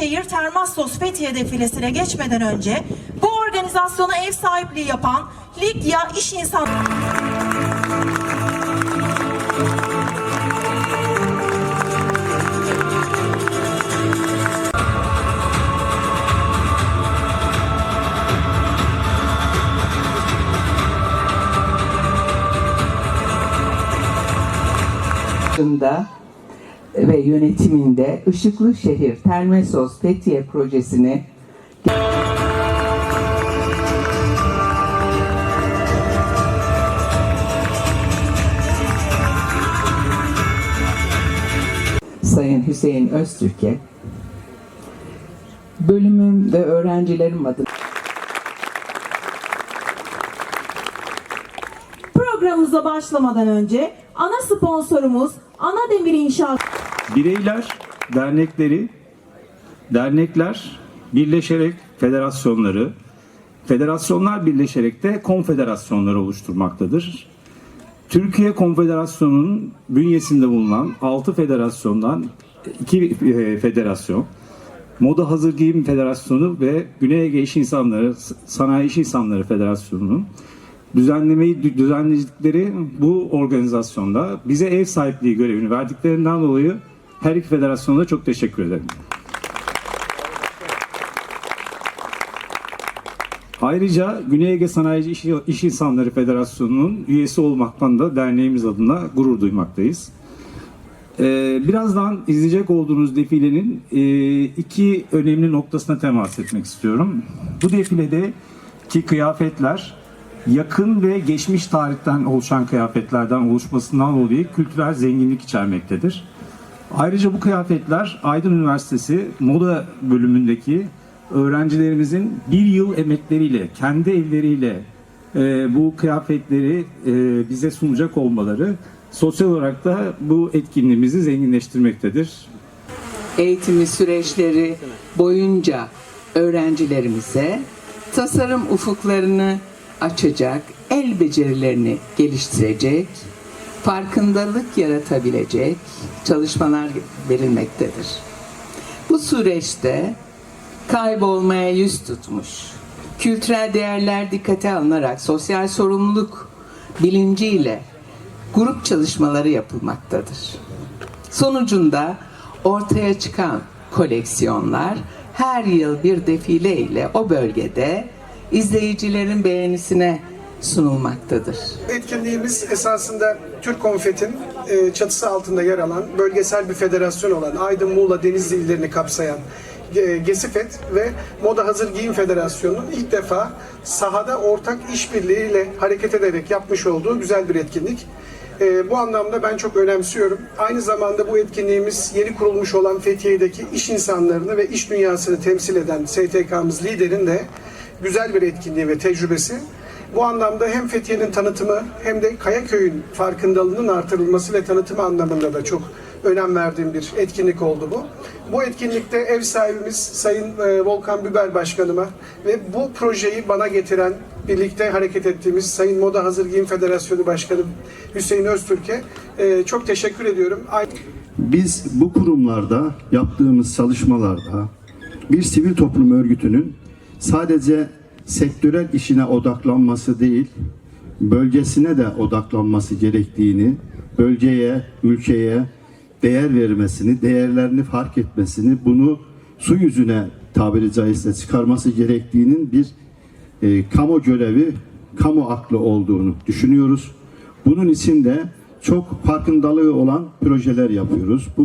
Şehir Termassos Fethiye defilesine geçmeden önce bu organizasyona ev sahipliği yapan Likya İş İnsan başında ve yönetiminde Işıklı Şehir Termesos Fethiye projesini Sayın Hüseyin Öztürk'e bölümüm ve öğrencilerim adına. Programımıza başlamadan önce ana sponsorumuz Ana Demir İnşaat bireyler, dernekleri, dernekler birleşerek federasyonları, federasyonlar birleşerek de konfederasyonları oluşturmaktadır. Türkiye Konfederasyonu'nun bünyesinde bulunan 6 federasyondan 2 federasyon, Moda Hazır Giyim Federasyonu ve Güney Ege İş İnsanları, Sanayi İş İnsanları Federasyonu'nun düzenlemeyi düzenledikleri bu organizasyonda bize ev sahipliği görevini verdiklerinden dolayı her iki federasyona da çok teşekkür ederim. Ayrıca Güney Ege Sanayici İş, İnsanları Federasyonu'nun üyesi olmaktan da derneğimiz adına gurur duymaktayız. Ee, birazdan izleyecek olduğunuz defilenin e, iki önemli noktasına temas etmek istiyorum. Bu defilede ki kıyafetler yakın ve geçmiş tarihten oluşan kıyafetlerden oluşmasından dolayı kültürel zenginlik içermektedir. Ayrıca bu kıyafetler Aydın Üniversitesi moda bölümündeki öğrencilerimizin bir yıl emekleriyle, kendi elleriyle e, bu kıyafetleri e, bize sunacak olmaları sosyal olarak da bu etkinliğimizi zenginleştirmektedir. eğitimi süreçleri boyunca öğrencilerimize tasarım ufuklarını açacak, el becerilerini geliştirecek, farkındalık yaratabilecek çalışmalar verilmektedir. Bu süreçte kaybolmaya yüz tutmuş, kültürel değerler dikkate alınarak sosyal sorumluluk bilinciyle grup çalışmaları yapılmaktadır. Sonucunda ortaya çıkan koleksiyonlar her yıl bir defile ile o bölgede izleyicilerin beğenisine sunulmaktadır. Etkinliğimiz esasında Türk Konfet'in e, çatısı altında yer alan bölgesel bir federasyon olan Aydın, Muğla, Denizli illerini kapsayan e, Gesifet ve Moda Hazır Giyim Federasyonu'nun ilk defa sahada ortak işbirliğiyle hareket ederek yapmış olduğu güzel bir etkinlik. E, bu anlamda ben çok önemsiyorum. Aynı zamanda bu etkinliğimiz yeni kurulmuş olan Fethiye'deki iş insanlarını ve iş dünyasını temsil eden STK'mız liderin de güzel bir etkinliği ve tecrübesi. Bu anlamda hem Fethiye'nin tanıtımı hem de Kayaköy'ün farkındalığının artırılması ve tanıtımı anlamında da çok önem verdiğim bir etkinlik oldu bu. Bu etkinlikte ev sahibimiz Sayın e, Volkan Biber Başkanıma ve bu projeyi bana getiren, birlikte hareket ettiğimiz Sayın Moda Hazır Giyim Federasyonu Başkanı Hüseyin Öztürk'e e, çok teşekkür ediyorum. Biz bu kurumlarda yaptığımız çalışmalarda bir sivil toplum örgütünün sadece sektörel işine odaklanması değil, bölgesine de odaklanması gerektiğini, bölgeye, ülkeye değer vermesini, değerlerini fark etmesini, bunu su yüzüne tabiri caizse çıkarması gerektiğinin bir e, kamu görevi, kamu aklı olduğunu düşünüyoruz. Bunun için de çok farkındalığı olan projeler yapıyoruz. Bu